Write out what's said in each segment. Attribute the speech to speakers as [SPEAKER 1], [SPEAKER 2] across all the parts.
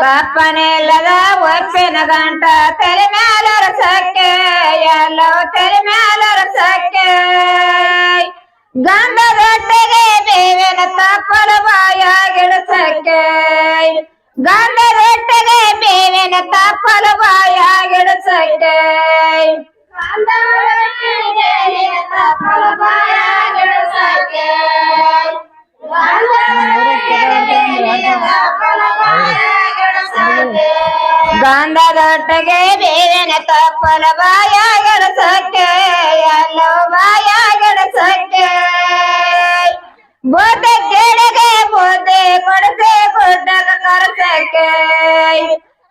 [SPEAKER 1] ತಪ್ಪನಿಲ್ಲದ ಒಪ್ಪಿನ ಗಂಟ ತಲೆ ಎಲ್ಲವೂ ತೆರೆ ಗಂಧ ಗಂಧದೊಟ್ಟಿಗೆ ಬೇವಿನ ತಪ್ಪಲ ಬಾಯ ಗಿಡಸಕ್ಕೆ ಗಂಧದೊಟ್ಟಿಗೆ ಗಂಧದೊಟ್ಟಿಗೆ ಬೇವಿನ ತಪ್ಪಲ ಬಾಯ ಗಿಡಸಕ್ಕೆ ಎಲ್ಲವೂ ಬಾಯ ಗಿಡಸಕ್ಕೆ ಬುದ್ಧ ಗಿಡಗೆ ಬುದ್ಧಿ ಕೊಡಸೆ ಗುಡ್ಡಗ ಕರಸಕ್ಕೆ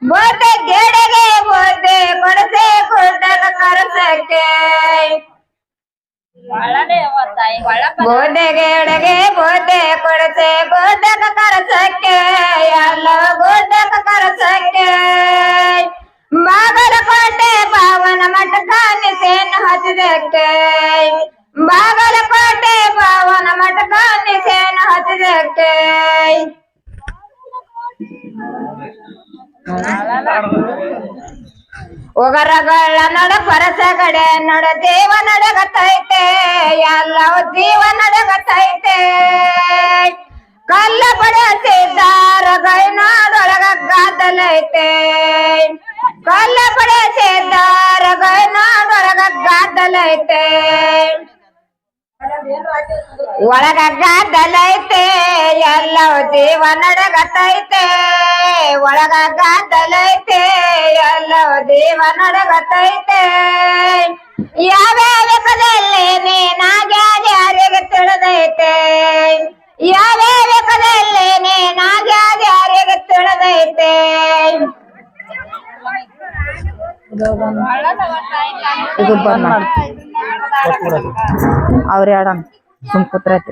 [SPEAKER 1] ಬುದ್ಧ ಗಿಡಗೆ ಬುದ್ಧಿ ಕೊಡಸೆ ಗುಡ್ಡಗ ಕರಸಕ್ಕೆ ಗೋಡೆಗೆಡೆಗೆ ಗೋಡೆ ಕೊಡಸೆ ಗುಡ್ಡಕ ಕರಸಕ್ಕೆ ಎಲ್ಲ ಗುಡ್ಡಕ ಕರಸಕ್ಕೆ ಹತ್ತಿದಕ್ಕೆ ಬಾಗಲಕೋಟೆ ಪಾವನ ಮಠಕ ನಿಸೇನು ಹತ್ತಿದಕ್ಕೆ ಉಗರಗಳ ನಡ ಪರಸಗಡೆ ನಡ ದೇವ ನಡಗತೈತೆ ಎಲ್ಲವ ಜೀವ ನಡಗತೈತೆ ಕಲ್ಲ ಪಡೆಸಿದ್ದಾರ ಗೈನಾದೊಳಗ ಗಾದಲೈತೆ ಕಲ್ಲ ಪಡೆಸಿದ್ದಾರ ಒಳಗ ದಲೈತೆ ಎಲ್ಲವ ದೇವನಡಗತೈತೆ ನಡಗತೈತೆ ದಲೈತೆ ಎಲ್ಲವ ದೇವನಡಗತೈತೆ ಯಾವ್ಯಾವ ಕದಲ್ಲಿ ನೀನಾಗ್ಯಾದ ಯಾರಿಗೆ ತಿಳಿದೈತೆ. ಯಾವ್ಯಾವ ಕದಲ್ಲಿ ನೀನಾಗ್ಯಾದ ಯಾರಿಗೆ ತಿಳಿದೈತೆ.
[SPEAKER 2] ಇದು ಬಂದ್ ಅವ್ರ ಯಾಡನ್ ಸುಮ್ ಕೂತ್ರೈತಿ